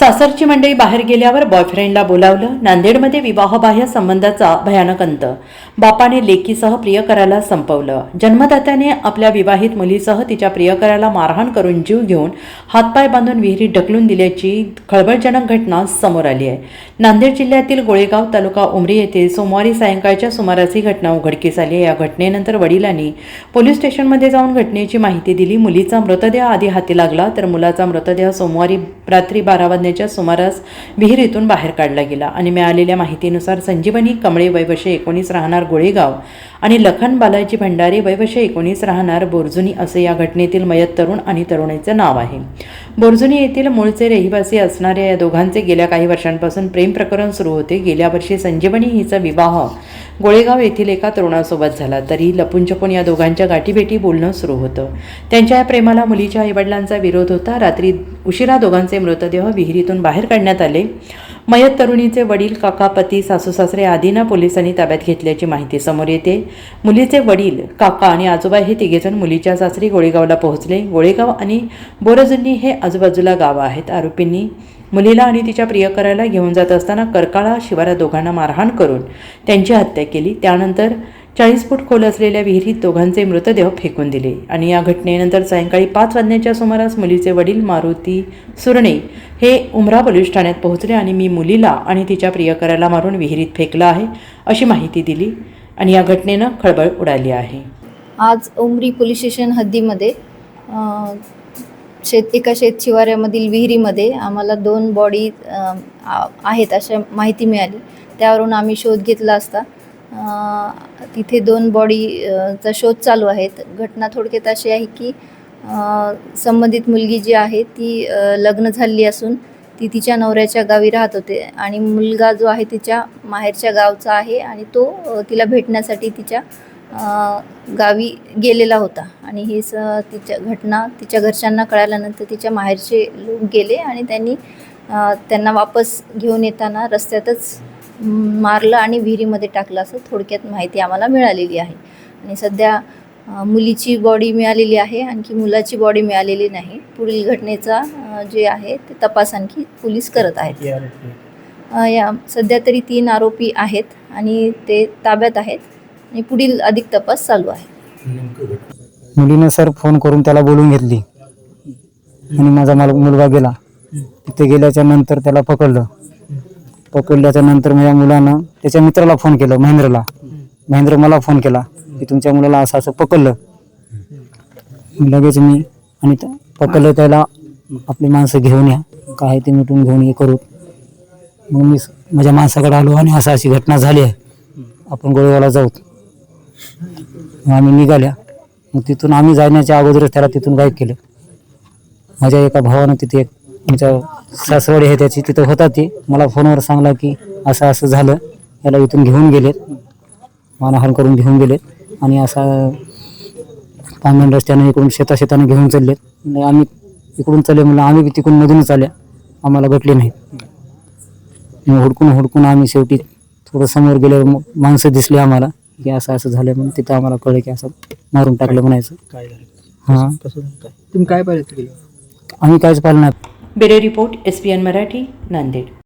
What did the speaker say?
सासरची मंडळी बाहेर गेल्यावर बॉयफ्रेंडला बोलावलं. नांदेडमध्ये विवाहबाह्य संबंधाचा भयानक अंत. बापाने लेकीसह प्रियकराला संपवलं. जन्मदात्याने आपल्या विवाहित मुलीसह तिच्या प्रियकराला मारहाण करून जीव घेऊन हातपाय बांधून विहिरीत ढकलून दिल्याची खळबळजनक घटना समोर आली आहे. नांदेड जिल्ह्यातील गोळेगाव तालुका उमरी येथे सोमवारी सायंकाळच्या सुमारास ही घटना उघडकीस आली आहे. या घटनेनंतर वडिलांनी पोलीस स्टेशनमध्ये जाऊन घटनेची माहिती दिली. मुलीचा मृतदेह आधी हाती लागला तर मुलाचा मृतदेह सोमवारी रात्री बारा वाजण्याच्या सुमारास विहिरीतून बाहेर काढला गेला आणि मिळालेल्या माहितीनुसार संजीवनी कमळे वैवशे एकोणीस राहणार गोळेगाव आणि लखन बालाजी भंडारे वयवशे एकोणीस राहणार बोरजुनी असे या घटनेतील मयत तरुण आणि तरुणीचं नाव आहे. बोरजुनी येथील मूळचे रहिवासी असणाऱ्या या दोघांचे गेल्या काही वर्षांपासून प्रेम प्रकरण सुरू होते. गेल्या वर्षी संजीवनी हिचा विवाह गोळेगाव येथील एका तरुणासोबत झाला. तरी लपूनछपून या दोघांच्या गाठीभेटी बोलणं सुरू होतं. त्यांच्या या प्रेमाला मुलीच्या आईवडिलांचा विरोध होता. रात्री उशिरा दोघांचे मृतदेह विहिरीतून बाहेर काढण्यात आले. मयत तरुणीचे वडील काका पती सासू सासरे आदींना पोलिसांनी ताब्यात घेतल्याची माहिती समोर येते. मुलीचे वडील काका आणि आजोबा हे तिघेजण मुलीच्या सासरी गोळेगावला पोहोचले. गोळेगाव आणि बोरजुन्नी हे आजूबाजूला गावं आहेत आरोपींनी मुलीला आणि तिच्या प्रियकराला घेऊन जात असताना करकाळा शिवारात दोघांना मारहाण करून त्यांची हत्या केली. त्यानंतर चाळीस फूट खोल असलेल्या विहिरीत दोघांचे मृतदेह फेकून दिले. आणि या घटनेनंतर सायंकाळी पाच वाजण्याच्या सुमारास मुलीचे वडील मारुती सुरणे हे उमरा पोलीस ठाण्यात पोहोचले आणि मी मुलीला आणि तिच्या प्रियकराला मारून विहिरीत फेकलं आहे अशी माहिती दिली आणि या घटनेनं खळबळ उडाली आहे. आज उमरी पोलीस स्टेशन हद्दीमध्ये शेत एका शेत शिवाऱ्यामधील विहिरीमध्ये आम्हाला दोन बॉडी आ- आहेत अशा माहिती मिळाली. त्यावरून आम्ही शोध घेतला असता तिथे दोन बॉडीचा शोध चालू आहेत. घटना थोडक्यात अशी आहे की संबंधित मुलगी जी आहे ती लग्न झालेली असून ती तिच्या नवऱ्याच्या गावी राहत होते आणि मुलगा जो आहे तिच्या माहेरच्या गावचा आहे आणि तो तिला भेटण्यासाठी तिच्या गावी गेलेला होता. आणि ही स तिच्या घटना तिच्या घरच्यांना कळाल्यानंतर तिच्या माहेरचे लोक गेले आणि त्यांनी त्यांना वापस घेऊन येताना रस्त्यातच मारलं आणि विहिरीमध्ये टाकलं असं थोडक्यात माहिती आम्हाला मिळालेली आहे. आणि सध्या मुलीची बॉडी मिळालेली आहे आणखी मुलाची बॉडी मिळालेली नाही. पुढील घटनेचा जे आहे ते तपास आणखी पोलीस करत आहेत. या सध्या तरी तीन आरोपी आहेत आणि ते ताब्यात आहेत. आणि पुढील अधिक तपास चालू आहे. मुलीनं सर फोन करून त्याला बोलून घेतली. आणि माझा माल मुलगा गेला. तिथे गेल्याच्यानंतर त्याला पकडलं. पकडल्याच्या नंतर माझ्या मुलानं त्याच्या मित्राला फोन केलं महेंद्रला. महेंद्र मला फोन केला की तुमच्या मुलाला असं असं पकडलं. लगेच मी आणि पकडलं त्याला आपली माणसं घेऊन या काय ते मिटून घेऊन हे करू. मग मी माझ्या माणसाकडे आलो आणि असं अशी घटना झाली आहे. आपण गोळेवाला जाऊ मग आम्ही निघाल्या. मग तिथून आम्ही जाण्याच्या अगोदरच त्याला तिथून गायब केलं. माझ्या एका भावानं तिथे एक आमच्या सासवडी आहे त्याची तिथं होता ते. मला फोनवर सांगला की असं असं झालं याला इथून घेऊन गेलेत. मानहान करून घेऊन गेलेत. आणि असा पांगण रस्त्याने इकडून शेता शेताने घेऊन चाललेत. आम्ही इकडून चालले म्हणलं आम्ही बी तिकडून मधूनच आल्या. आम्हाला भेटले मग हुडकून हुडकून आम्ही शेवटी थोडं समोर गेल्यावर मग माणसं दिसली आम्हाला की असं असं झालं म्हणून तिथं आम्हाला कळलं की असं मारून टाकलं म्हणायचं. काय झालं? हां. तुम्ही काय पाहिलं तिकडे आम्ही काहीच पाहिलं नाही bureau report S P N Marathi Nanded.